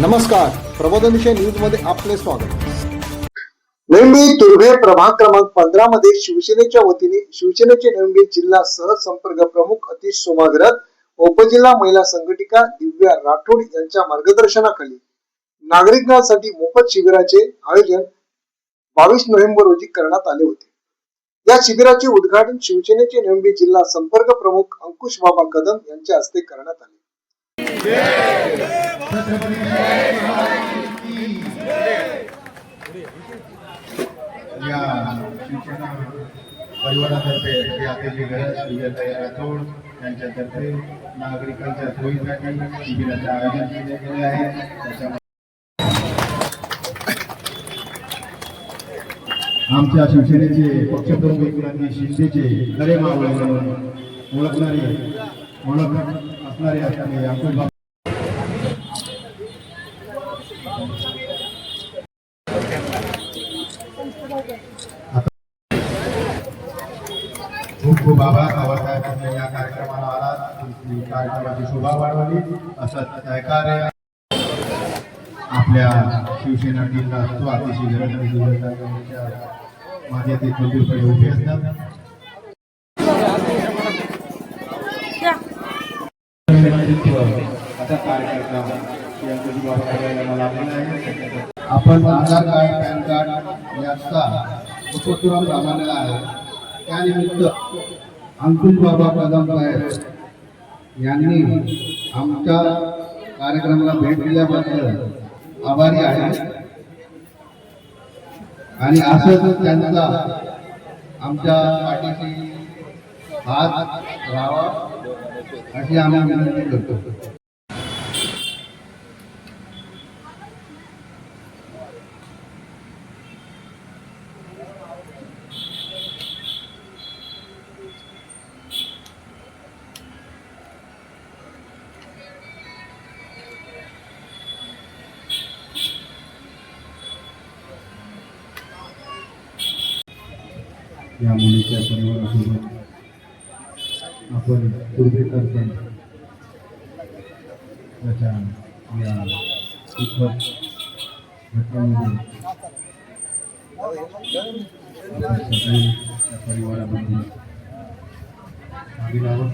नमस्कार. प्रबोधनविषय न्यूजमध्ये आपले स्वागत. नवी तुर्भे प्रभाग क्रमांक पंधरा मध्ये शिवसेनेच्या वतीने शिवसेनेचे नवी जिल्हा सहसंपर्क प्रमुख अतिश सोमाग्रत उपजिल्हा महिला संघटिका दिव्या राठोड यांच्या मार्गदर्शनाखाली नागरिकांसाठी मोफत शिबिराचे आयोजन बावीस नोव्हेंबर रोजी करण्यात आले होते. या शिबिराचे उद्घाटन शिवसेनेचे नवी जिल्हा संपर्क प्रमुख अंकुश बाबा कदम यांच्या हस्ते करण्यात आले. या शिवसेना परिवारातर्फे श्री अतिथी गरज विजय राठोड यांच्यातर्फे नागरिकांच्या सोयीसाठी शिबिराचे आयोजन केले गेले आहे. त्याच्यामध्ये आमच्या शिवसेनेचे पक्षप्रमुख एकनाथजी शिंदेचे खरे मावळे म्हणून ओळखणारे ओळख असणारे असणारे अंकुश बाबा खूप खूप आभार. आवाज तुम्ही या कार्यक्रमाला आलात. तुमची कार्यक्रमाची शोभा वाढवली. असं सहकार्य आपल्या शिवसेना टीमला असतो अतिशय गरज आणि माझ्या ते खंबीरपणे उभे असतात. आता कार्यकर्ता श्री बाबा करायला मला लाभलेला आहे आपण आधार कार्ड पॅन कार्ड याचा उपक्रम राबवलेला आहे. त्यानिमित्त अंकुश बाबा कदम साहेब यांनी आमच्या कार्यक्रमाला भेट दिल्याबद्दल आभारी आहे. आणि असंच त्यांचा आमच्या पाठीशी हात राहावा अशी आम्ही विनंती करतो. या मुलीच्या परिवारासोबत आपण पूर्वेकर पण त्याच्या या दुःखद घटनेमध्ये आपण सगळे त्या परिवाराबद्दल मागे लावत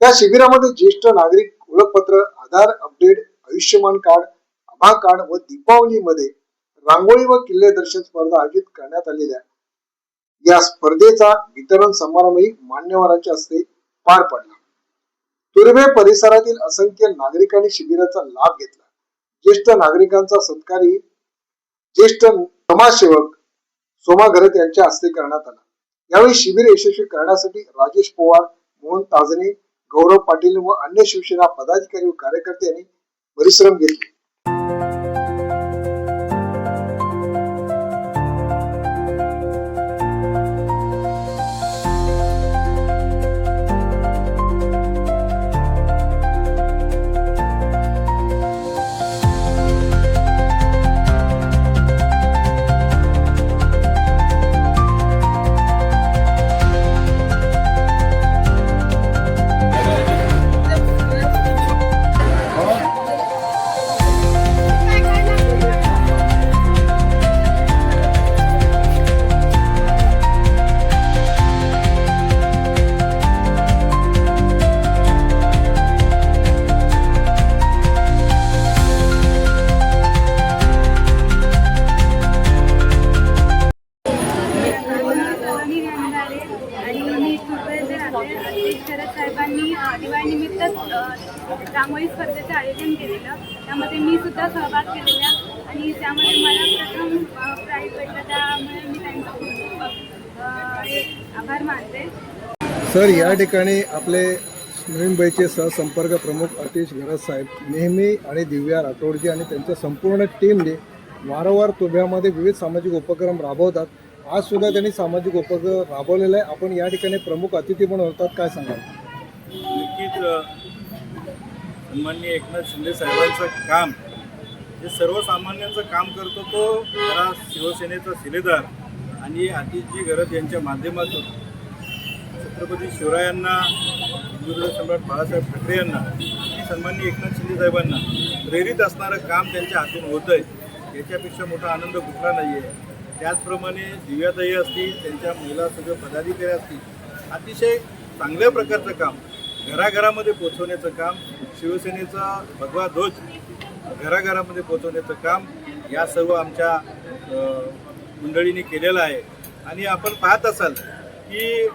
त्या शिबिरामध्ये ज्येष्ठ नागरिक ओळखपत्र Aadhaar update Ayushman card Abha card व दीपावलीमध्ये रांगोळी व किल्ले दर्शन स्पर्धा आयोजित करण्यात आलेल्या या स्पर्धेचा वितरण समारंभही मान्यवरांच्या हस्ते पार पडला. तुर्भे परिसरातील असंख्य नागरिकांनी शिबिराचा लाभ घेतला. ज्येष्ठ नागरिकांचा सत्कारही ज्येष्ठ समाजसेवक सोमा घरत यांच्या हस्ते करण्यात आला. यावेळी शिबिर यशस्वी करण्यासाठी राजेश पवार मोहन ताजने गौरव पाटील व अन्य शिवसेना पदाधिकारी व कार्यकर्त्यांनी परिश्रम घेतले. रांगोळी स्पर्धेचं आयोजन केलेलं. त्यामध्ये मी सुद्धा सहभाग केलेला आणि त्यामध्ये मला प्रथम प्राईज भेटलं. त्यामुळे मी त्यांचा खूप खूप अ, हे आभार मानते. सर या ठिकाणी आपले मुंबईचे सहसंपर्क प्रमुख अतिश गरज साहेब नेहमी आणि दिव्या राठोडजी आणि त्यांच्या संपूर्ण टीमने वारंवार तुभ्यामध्ये विविध सामाजिक उपक्रम राबवतात. आज सुद्धा त्यांनी सामाजिक उपक्रम राबवलेला आहे. आपण या ठिकाणी प्रमुख अतिथी म्हणून होतात. काय सांगाल? नक्कीच सन्माननीय एकनाथ शिंदे साहेबांचं काम. जे सर्वसामान्यांचं काम करतो तो खरा शिवसेनेचा शिलेदार आणि आतिशजी गरज यांच्या माध्यमातून. छत्रपती शिवरायांना हिंदुत्व सम्राट बाळासाहेब ठाकरे यांना आणि सन्माननीय एकनाथ शिंदे साहेबांना प्रेरित असणारं काम त्यांच्या हातून होतं आहे याच्यापेक्षा मोठा आनंद कुठला नाही आहे त्याचप्रमाणे दिव्याताई असतील त्यांच्या महिला सगळे पदाधिकारी असतील. अतिशय चांगल्या प्रकारचं काम. घराघरामध्ये पोचवण्याचं काम शिवसेनेचा भगवा ध्वज घराघरामध्ये पोचवण्याचं काम या सर्व आमच्या मंडळीने केलेलं आहे. आणि आपण पाहत असाल की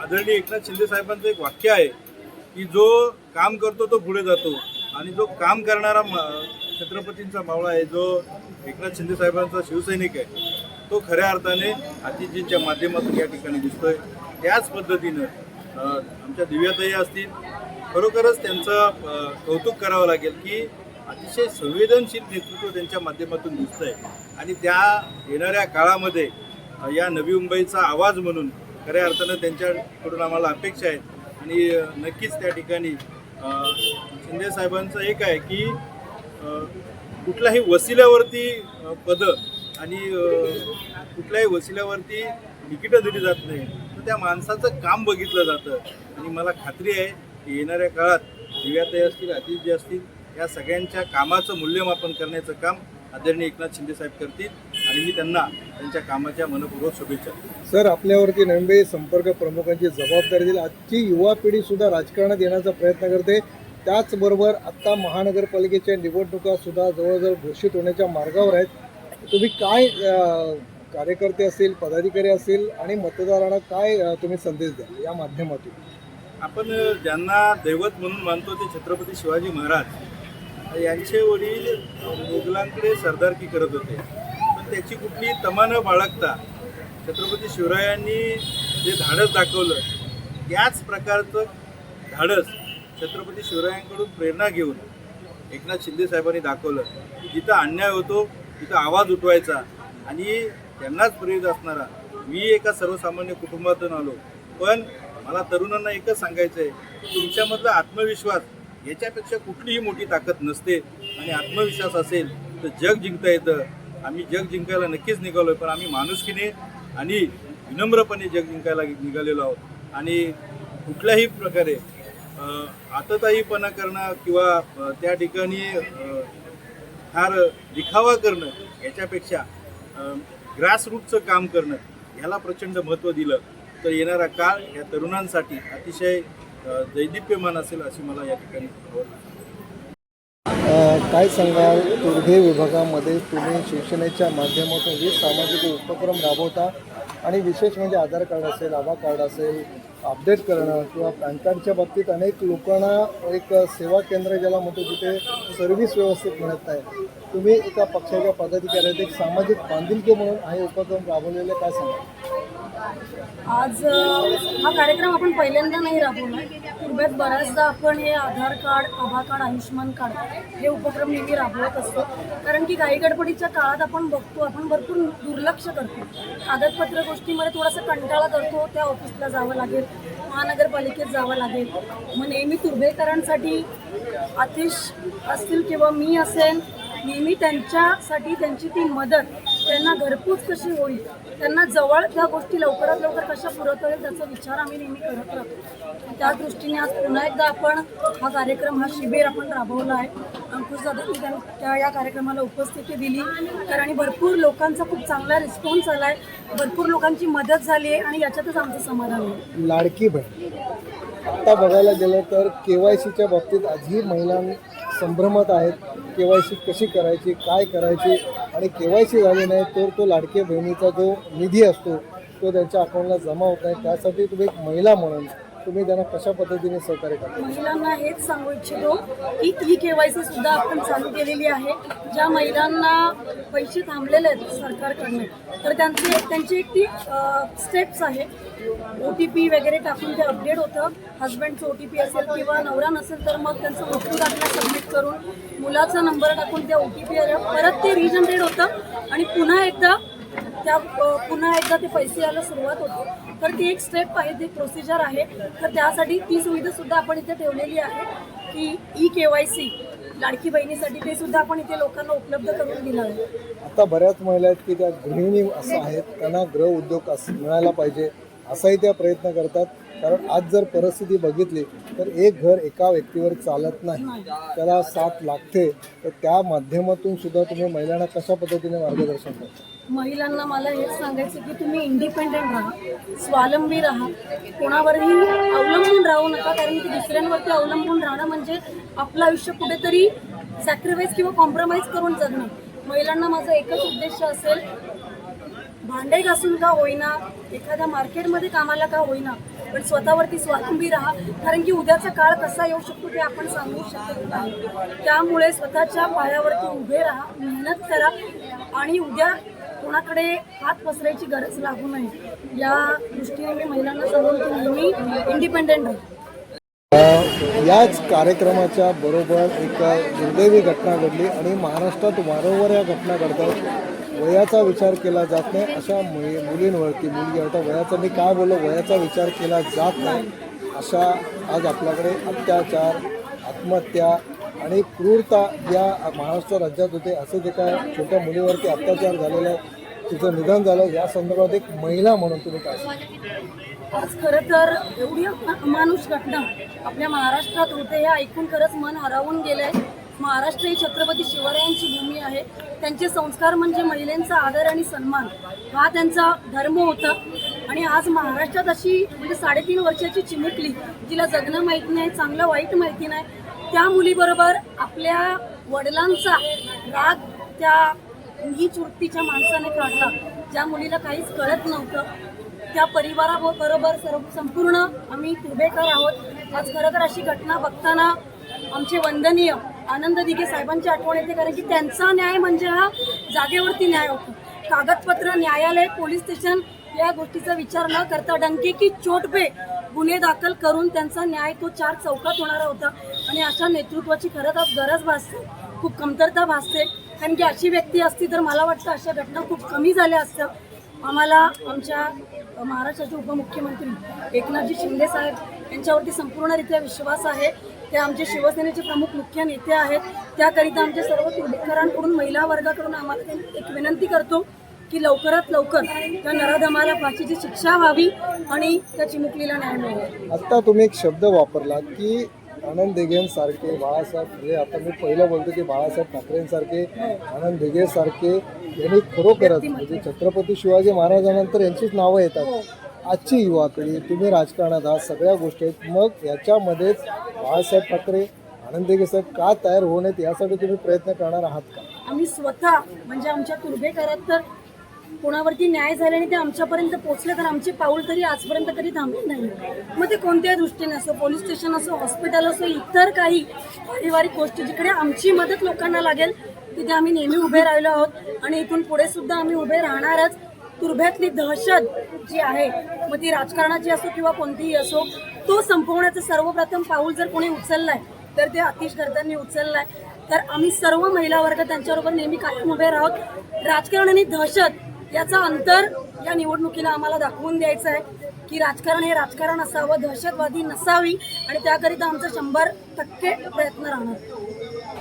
आदरणीय एकनाथ शिंदे साहेबांचं एक वाक्य आहे की जो काम करतो तो पुढे जातो. आणि जो काम करणारा छत्रपतींचा मावळा आहे जो एकनाथ शिंदे साहेबांचा शिवसैनिक आहे तो खऱ्या अर्थाने अतिजींच्या माध्यमातून या ठिकाणी दिसतोय. त्याच पद्धतीनं आमच्या दिव्याताई असतील खरोखरच त्यांचं कौतुक करावं लागेल की अतिशय संवेदनशील नेतृत्व त्यांच्या माध्यमातून दिसतंय. आणि त्या येणाऱ्या काळामध्ये या नवी मुंबईचा आवाज म्हणून खऱ्या अर्थानं त्यांच्याकडून आम्हाला अपेक्षा आहेत. आणि नक्कीच त्या ठिकाणी शिंदे साहेबांचं एक आहे की कुठल्याही वसिल्यावरती पदं आणि कुठल्याही वसिल्यावरती तिकीटं दिली जात नाही तर त्या माणसाचं काम बघितलं जातं. आणि मला खात्री आहे की येणाऱ्या काळात दिव्याताई असतील अतिथी असतील या सगळ्यांच्या कामाचं मूल्यमापन करण्याचं काम आदरणीय एकनाथ शिंदे साहेब करतील. आणि मी त्यांना त्यांच्या कामाच्या मनपूर्वक शुभेच्छा सर आपल्यावरती नवीन संपर्क प्रमुखांची जबाबदारी दिली आजची युवा पिढी सुद्धा राजकारणात येण्याचा प्रयत्न करते. त्याचबरोबर आत्ता महानगरपालिकेच्या निवडणुका सुद्धा जवळजवळ घोषित होण्याच्या मार्गावर आहेत. तुम्ही काय कार्यकर्ते असतील पदाधिकारी असतील आणि मतदारांना काय तुम्ही संदेश द्याल या माध्यमातून? आपण ज्यांना दैवत म्हणून मानतो ते छत्रपती शिवाजी महाराज. यांचे वडील मुघलांकडे सरदारकी करत होते. पण त्याची कुठली तमा न बाळगता छत्रपती शिवरायांनी जे धाडस दाखवलं त्याच प्रकारचं धाडस छत्रपती शिवरायांकडून प्रेरणा घेऊन एकनाथ शिंदे साहेबांनी दाखवलं. की जिथं अन्याय होतो तिथं आवाज उठवायचा आणि त्यांनाच प्रेरित असणारा. मी एका सर्वसामान्य कुटुंबातून आलो. पण मला तरुणांना एकच सांगायचं आहे तुमच्यामधला आत्मविश्वास याच्यापेक्षा कुठलीही मोठी ताकद नसते. आणि आत्मविश्वास असेल तर जग जिंकता येतं. आम्ही जग जिंकायला नक्कीच निघालो आहे पण आम्ही माणुसकीने आणि विनम्रपणे जग जिंकायला निघालेलो आहोत. आणि कुठल्याही प्रकारे अ, आतताईपणा करणं किंवा त्या ठिकाणी फार दिखावा करणं याच्यापेक्षा ग्रासरूटचं काम करणं ह्याला प्रचंड महत्त्व दिलं तर येणारा काळ या तरुणांसाठी अतिशय दैदिप्यमान असेल अशी मला या ठिकाणी वाटतं. काय सांगाल? तुर्भे विभागामध्ये तुम्ही शिक्षणाच्या माध्यमातून विविध सामाजिक उपक्रम राबवता आणि विशेष म्हणजे आधार कार्ड असेल आभा कार्ड असेल अपडेट करणं किंवा पॅन कार्डच्या बाबतीत अनेक लोकांना एक सेवा केंद्र ज्याला म्हणतो तिथे सर्व्हिस व्यवस्थित मिळत नाही. तुम्ही एका पक्षाच्या पदाधिकाऱ्यात एक सामाजिक बांधिलकी म्हणून हे उपक्रम राबवलेले काय सांगा आज हा कार्यक्रम आपण पहिल्यांदा नाही राबवला. पूर्वेत बऱ्याचदा आपण हे Aadhaar card Abha card Ayushman card हे उपक्रम नेहमी राबवत असतो. कारण की घाई गडबडीच्या काळात आपण बघतो आपण भरपूर दुर्लक्ष करतो. कागदपत्र गोष्टीमध्ये थोडासा कंटाळा करतो त्या ऑफिसला जावं लागेल महानगरपालिकेत जावं लागेल. मग नेहमी तुर्भेकरांसाठी आतिश असतील किंवा मी असेल नेहमी त्यांच्यासाठी त्यांची ती मदत त्यांना घरपोच कशी होईल? त्यांना जवळ त्या गोष्टी लवकरात लवकर कशा पुरवता येईल त्याचा विचार आम्ही नेहमी करत राहतो. त्या दृष्टीने आज पुन्हा एकदा आपण हा कार्यक्रम हा शिबिर आपण राबवला आहे. अंकुश जाधवनी त्या त्या या कार्यक्रमाला उपस्थिती दिली. तर आणि भरपूर लोकांचा खूप चांगला रिस्पॉन्स आला आहे भरपूर लोकांची मदत झाली आहे आणि याच्यातच आमचं समाधान आहे. लाडकी बहीण. आत्ता बघायला गेलं तर के वाय सीच्या बाबतीत आजही महिला संभ्रमात आहेत. के वाय सी कशी करायची काय करायची आणि के वाय सी झाली नाही तर तो लाडके बहिणीचा जो निधी असतो तो त्यांच्या अकाउंटला जमा होत नाही. त्यासाठी तुम्ही एक महिला म्हणून तुम्ही त्यांना कशा पद्धतीने सहकार्य करता? महिलांना हेच सांगू इच्छितो की ई के वाय सी सुद्धा आपण चालू केलेली आहे. ज्या महिलांना पैसे थांबलेले आहेत सरकारकडनं तर त्यांची त्यांची एक ती स्टेप्स आहे. ओ टी पी वगैरे टाकून ते अपडेट होतं. हजबंडचं ओ टी पी असेल किंवा नवरा नसेल तर मग त्यांचं मृत्यू दाखला सबमिट करून मुलाचा नंबर टाकून त्या ओ टी पी परत ते रिजनरेट होतं. आणि पुन्हा एकदा त्या पुन्हा एकदा ते पैसे यायला सुरुवात होते. तर ती एक स्टेप आहे ती प्रोसिजर आहे. तर त्यासाठी ती सुविधा सुद्धा आपण इथे ठेवलेली आहे की ई के वाय सी लाडकी बहिणीसाठी ते सुद्धा आपण इथे लोकांना उपलब्ध करून दिलं आहे. आता बऱ्याच महिला आहेत की त्या गृहिणी असं आहेत त्यांना गृह उद्योग मिळायला पाहिजे असाही त्या प्रयत्न करतात. कारण आज जर परिस्थिती बघितली तर एक घर एका व्यक्तीवर चालत नाही. त्याला साथ लागते. तर त्या माध्यमातून सुद्धा तुम्ही महिलांना कशा पद्धतीने मार्गदर्शन करता? महिलांना मला हेच सांगायचं की तुम्ही इंडिपेंडेंट राहा स्वावलंबी राहा. कोणावरही अवलंबून राहू नका कारण की दुसऱ्यांवरती अवलंबून राहणं म्हणजे आपलं आयुष्य कुठेतरी सॅक्रिफाईस किंवा कॉम्प्रोमाइज करून जगणं. महिलांना माझा एकच उद्देश असेल भांडे घासून का होईना एखाद्या मार्केटमध्ये कामाला का होईना पण स्वतःवरती स्वावलंबी राहा. कारण की उद्याचा काळ कसा येऊ शकतो ते आपण सांगू शकत नाही. त्यामुळे स्वतःच्या पायावरती उभे राहा मेहनत करा आणि उद्या कोणाकडे हात पसरायची गरज लागू नये. या दृष्टीने मी महिलांना सांगून की नेहमी इंडिपेंडेंट याच कार्यक्रमाच्या बरोबर एक दुर्दैवी घटना घडली आणि महाराष्ट्रात वारंवार या घटना घडतात. वयाचा विचार केला जात नाही. अशा मुली मुलींवरती मुलगी आता वयाचा मी काय बोललो? वयाचा विचार केला जात नाही. अशा आज आपल्याकडे अत्याचार आत्महत्या आणि क्रूरता या महाराष्ट्र राज्यात होते. असे जे काय छोट्या मुलीवरती अत्याचार झालेला आहे तिचं निधन झालं. या संदर्भात एक महिला म्हणून तुम्ही काय आज खरं तर एवढी माणूस अमानुष घटना आपल्या महाराष्ट्रात होते हे ऐकून खरंच मन हरावून गेलंय. महाराष्ट्र ही छत्रपती शिवरायांची भूमी आहे. त्यांचे संस्कार म्हणजे महिलांचा आदर आणि सन्मान. हा त्यांचा धर्म होता. आणि आज महाराष्ट्रात अशी म्हणजे साडेतीन वर्षाची चिमुकली जिला जगणं माहीत नाही चांगलं वाईट माहिती नाही त्या मुलीबरोबर आपल्या वडिलांचा राग त्या ही वृत्तीच्या माणसाने काढला. ज्या मुलीला काहीच कळत नव्हतं त्या परिवाराबरोबर सर्व संपूर्ण आम्ही तुर्भेकर आहोत. आज खरं तर अशी घटना बघताना आमचे वंदनीय आनंद दिघे साहेबांची आठवण येते कारण की त्यांचा न्याय म्हणजे हा जागेवरती न्याय होतो. कागदपत्र न्यायालय पोलीस स्टेशन या गोष्टीचा विचार न करता डंके की चोटपे गुन्हे दाखल करून त्यांचा न्याय तो चार चौकात होणारा होता. आणि अशा नेतृत्वाची खरंच आज गरज भासते. खूप कमतरता भासते. कारण की अशी व्यक्ती असती तर मला वाटतं अशा घटना खूप कमी झाल्या असत्या. आम्हाला आमच्या महाराष्ट्राचे उपमुख्यमंत्री एकनाथजी शिंदे साहेब यांच्यावरती संपूर्णरित्या विश्वास आहे. ते आमचे शिवसेनेचे प्रमुख मुख्य नेते आहेत. त्याकरिता आमच्या सर्व तुर्भेकरांकडून महिला वर्गाकडून आम्हाला एक विनंती करतो की लवकरात लवकर त्या नराधमाला फाशीची शिक्षा व्हावी आणि त्या चिमुकलीला न्याय मिळावा. आत्ता तुम्ही एक शब्द वापरला की आनंद दिघेंसारखे बाळासाहेब. म्हणजे आता मी पहिलं बोलतो की बाळासाहेब ठाकरेंसारखे आनंद दिघेसारखे यांनी खरोखरच म्हणजे छत्रपती शिवाजी महाराजांनंतर यांचीच नावं येतात. आजची युवा पिढी तुम्ही राजकारणात आहात सगळ्या गोष्टी आहेत. मग याच्यामध्येच बाळासाहेब ठाकरे आनंद दिघे साहेब का तयार होऊ नयेत यासाठी तुम्ही प्रयत्न करणार आहात का? आम्ही स्वतः म्हणजे आमच्या तुर्भेकरात तर कोणावरती न्याय झाल्याने ते आमच्यापर्यंत पोहोचले तर आमचे पाऊल तरी आजपर्यंत कधी थांबले नाही. मग ते कोणत्याही दृष्टीने असो पोलीस स्टेशन असो हॉस्पिटल असो इतर काही पारिवारिक गोष्टी जिकडे आमची मदत लोकांना लागेल तिथे आम्ही नेहमी उभे राहिलो आहोत. आणि इथून पुढे सुद्धा आम्ही उभे राहणारच. तुर्भ्यातली दहशत जी आहे मग ती राजकारणाची असो किंवा कोणतीही असो तो संपवण्याचं सर्वप्रथम पाऊल जर कोणी उचललाय तर ते अतिश गर्दांनी उचललाय. तर आम्ही सर्व महिला वर्ग त्यांच्याबरोबर नेहमी कायम उभे राहत. राजकारण आणि दहशत याचा अंतर या निवडणुकीला आम्हाला दाखवून द्यायचं आहे की राजकारण हे राजकारण असावं दहशतवादी नसावी आणि त्याकरिता आमचा शंभर टक्के प्रयत्न राहणार.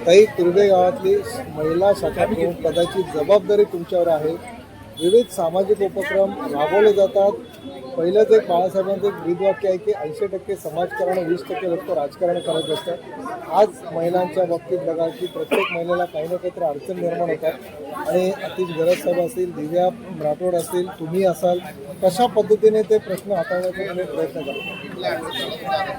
काही तुर्भे गावातली महिला शाखा प्रमुख पदाची जबाबदारी तुमच्यावर आहे. विविध सामाजिक उपक्रम राबवले जातात. पहिलंच एक बाळासाहेबांचं एक ब्रीदवाक्य आहे की ऐंशी टक्के समाजकारण वीस टक्के लोक राजकारण करत असतात आज महिलांच्या बाबतीत बघा की प्रत्येक महिलेला काही ना काहीतरी अडचण निर्माण होतात. आणि अतिश गरज साहेब असतील दिव्या राठोड असतील तुम्ही असाल कशा पद्धतीने ते प्रश्न हाताळण्याचा तुम्ही प्रयत्न करता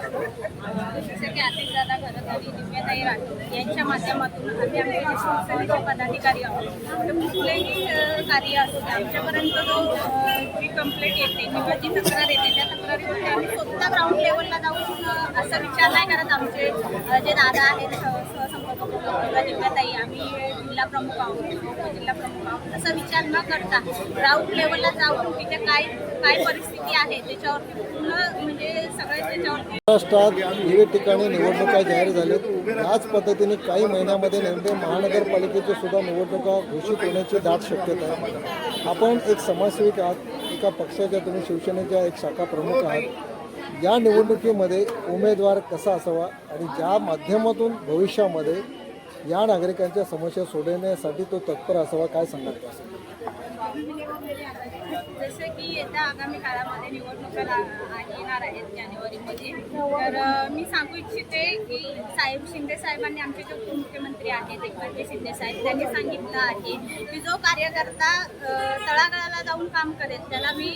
यांच्या माध्यमातून आम्ही आमचे जे पदाधिकारी आहोत कुठलेही कार्य असो आमच्यापर्यंत जो अ, जी कंप्लेंट येते किंवा जी तक्रार येते. त्या तक्रारीमध्ये आम्ही स्वतः ग्राउंड लेवलला जाऊन असा विचार नाही करत आमचे. जे दादा आहेत सहसंपर्क आम्ही जिल्हा प्रमुख आहोत उपजिल्हा प्रमुख आहोत असा विचार न करता ग्राउंड लेवलला जाऊन तिथे काय काय परिस्थिती आहे त्याच्यावरती पूर्ण म्हणजे सगळे त्याच्यावरती महाराष्ट्रात विविध ठिकाणी निवडणुका जाहीर झाल्या याच पद्धतीने काही महिन्यामध्ये नेमके महानगरपालिकेच्या सुद्धा निवडणुका घोषित होण्याची दाट शक्यता आहे. आपण एक समाजसेविक आहात. एका पक्षाच्या तुम्ही शिवसेनेच्या एक शाखा प्रमुख आहात. या निवडणुकीमध्ये उमेदवार कसा असावा आणि ज्या माध्यमातून भविष्यामध्ये या नागरिकांच्या समस्या सोडवण्यासाठी तो तत्पर असावा काय सांगणार जसं की येत्या आगामी काळामध्ये निवडणुका येणार आहेत जानेवारीमध्ये. तर मी सांगू इच्छिते की साहेब शिंदे साहेबांनी आमचे जे उपमुख्यमंत्री आहेत एकनाथजी शिंदे साहेब त्यांनी सांगितलं आहे की जो कार्यकर्ता तळागाळाला जाऊन काम करेल त्याला मी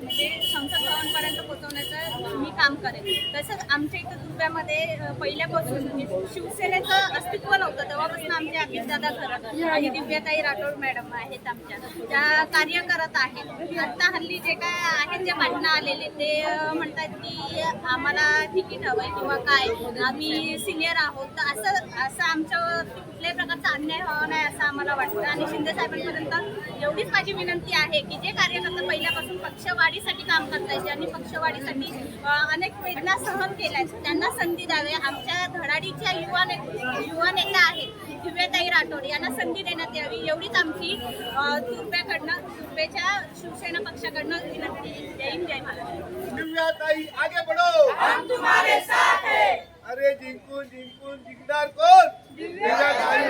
म्हणजे संसद भवनपर्यंत पोहोचवण्याचं मी काम करेन तसंच आमच्या इथं दुर्गामध्ये पहिल्यापासून म्हणजे शिवसेनेचं अस्तित्व नव्हतं तेव्हापासून आमचे अभिजादा खरं आणि दिव्याताई राठोड मॅडम आहेत आमच्या. त्या कार्य करत आहेत आता हल्ली जे काय आहेत जे भांडणं आलेले ते म्हणतात की आम्हाला तिकीट हवंय किंवा काय? आम्ही सिनियर आहोत. तर असं असं आमच्यावर कुठल्याही प्रकारचा अन्याय हवा नाही असं आम्हाला वाटतं. आणि शिंदे साहेबांपर्यंत एवढीच माझी विनंती आहे की जे कार्यकर्ता पहिल्यापासून पक्षवाढीसाठी काम करतायचे आणि पक्षवाढीसाठी अनेक वेदना सहन केल्या आहेत त्यांना संधी द्यावी. आमच्या धडाडीच्या युवा ने युवा नेत्या आहेत. दिव्याताई राठोड यांना संधी देण्यात यावी. एवढीच आमची अ, तुर्ब्याकडनं तुर्ब्याच्या शिवसेना पक्षाकडनं विनंती जय हिंद जय महाराष्ट्र. दिव्याताई आगे बढ़ो. हम तुम्हारे साथ हैं. अरे जिंकून जिंकून जिंकणार कोण? दिव्याताई.